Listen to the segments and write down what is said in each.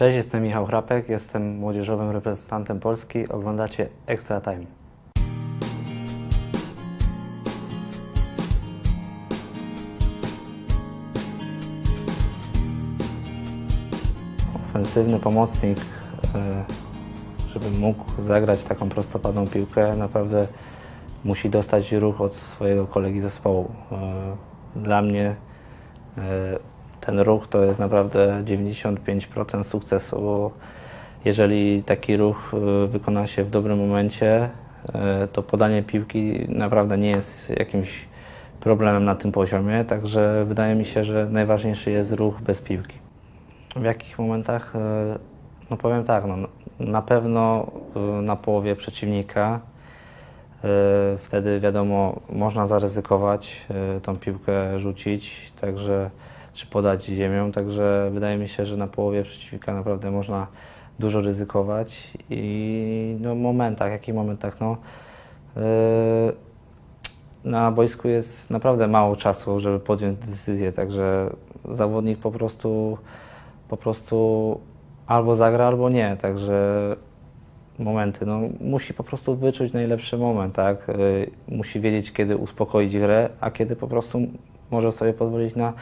Cześć, jestem Michał Hrapek, jestem młodzieżowym reprezentantem Polski. Oglądacie Extra Time. Ofensywny pomocnik, e, żeby mógł zagrać taką prostopadłą piłkę, naprawdę musi dostać ruch od swojego kolegi zespołu. E, Dla mnie e, ten ruch to jest naprawdę 95% sukcesu, bo jeżeli taki ruch e, wykona się w dobrym momencie, e, to podanie piłki naprawdę nie jest jakimś problemem na tym poziomie, także wydaje mi się, że najważniejszy jest ruch bez piłki. W jakich momentach? e, No powiem tak, no, na pewno na połowie przeciwnika. Wtedy wiadomo, można zaryzykować, tą piłkę rzucić, także czy podać ziemią, także wydaje mi się, że na połowie przeciwnika naprawdę można dużo ryzykować i no, momentach, jakich momentach, no e, na boisku jest naprawdę mało czasu, żeby podjąć decyzję, także zawodnik po prostu po prostu albo zagra, albo nie, także momenty, no musi po prostu wyczuć najlepszy moment, tak? Y, Musi wiedzieć, kiedy uspokoić grę, a kiedy po prostu może sobie pozwolić na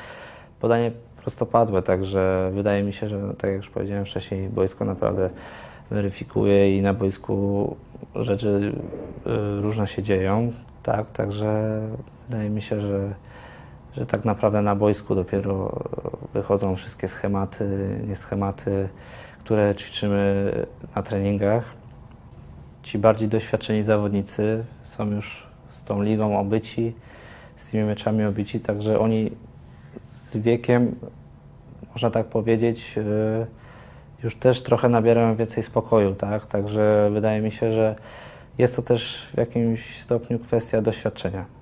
podanie prostopadłe, także wydaje mi się, że tak jak już powiedziałem wcześniej, boisko naprawdę weryfikuje i na boisku rzeczy y, różne się dzieją, tak? Także wydaje mi się, że że tak naprawdę na boisku dopiero wychodzą wszystkie schematy, nie schematy, które ćwiczymy na treningach. Ci bardziej doświadczeni zawodnicy są już z tą ligą obyci, z tymi meczami obyci, także oni z wiekiem, można tak powiedzieć, yy, już też trochę nabierają więcej spokoju, tak? Także wydaje mi się, że jest to też w jakimś stopniu kwestia doświadczenia.